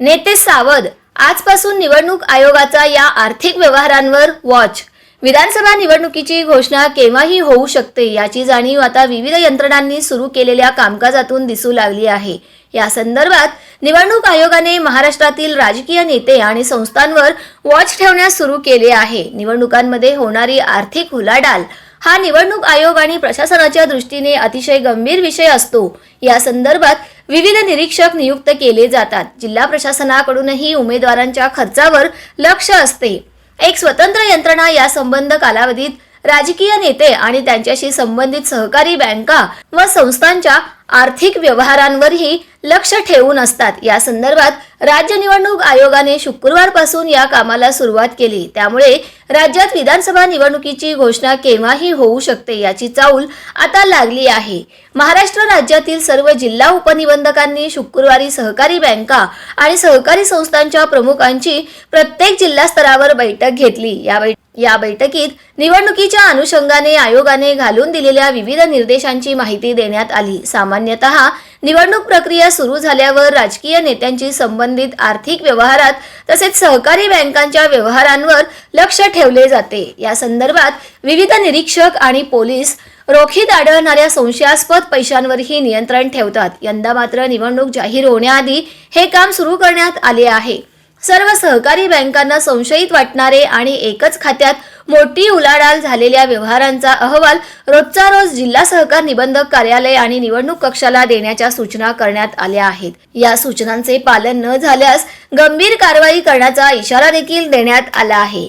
नेते सावध. आजपासून निवडणूक आयोगाचा या आर्थिक व्यवहारांवर वॉच विधानसभा निवडणुकीची घोषणा केव्हाही होऊ शकते याची जाणीव आता विविध यंत्रणांनी सुरू केलेल्या कामकाजातून दिसू लागली आहे. या संदर्भात निवडणूक आयोगाने महाराष्ट्रातील राजकीय नेते आणि संस्थांवर वॉच ठेवण्यास सुरू केले आहे. निवडणुकांमध्ये होणारी आर्थिक हुलाडाल हा निवडणूक आयोग आणि प्रशासनाच्या दृष्टीने अतिशय गंभीर विषय असतो. या संदर्भात विविध निरीक्षक नियुक्त केले जातात. जिल्हा प्रशासनाकडूनही उमेदवारांच्या खर्चावर लक्ष असते. एक स्वतंत्र यंत्रणा या संबंध कालावधीत राजकीय नेते आणि त्यांच्याशी संबंधित सहकारी बँका व संस्थांच्या आर्थिक व्यवहारांवरही लक्ष ठेवून असतात. या संदर्भात राज्य निवडणूक आयोगाने शुक्रवारपासून या कामाला सुरुवात केली. त्यामुळे राज्यात विधानसभा निवडणुकीची घोषणा केव्हाही होऊ शकते याची चाऊल आता लागली आहे. महाराष्ट्र राज्यातील सर्व जिल्हा उपनिबंधकांनी शुक्रवारी सहकारी बँका आणि सहकारी संस्थांच्या प्रमुखांची प्रत्येक जिल्हा स्तरावर बैठक घेतली. या बैठ या बैठकीत निवडणुकीच्या अनुषंगाने आयोगाने घालून दिलेल्या विविध निर्देशांची माहिती देण्यात आली. सामान्यतः निवडणूक प्रक्रिया सुरू झाल्यावर राजकीय नेत्यांची संबंधित आर्थिक व्यवहारात तसेच सहकारी बँकांच्या व्यवहारांवर लक्ष ठेवले जाते. या संदर्भात विविध निरीक्षक आणि पोलीस रोखीत आढळणाऱ्या संशयास्पद पैशांवरही नियंत्रण ठेवतात. यंदा मात्र निवडणूक जाहीर होण्याआधी हे काम सुरू करण्यात आले आहे. सर्व सहकारी बँकांना संशयित वाटणारे आणि एकच खात्यात मोठी उलाढाल झालेल्या व्यवहारांचा अहवाल रोजचा रोज जिल्हा सहकार निबंधक कार्यालय आणि निवडणूक कक्षाला देण्याच्या सूचना करण्यात आल्या आहेत. या सूचनांचे पालन न झाल्यास गंभीर कारवाई करण्याचा इशारा देखील देण्यात आला आहे.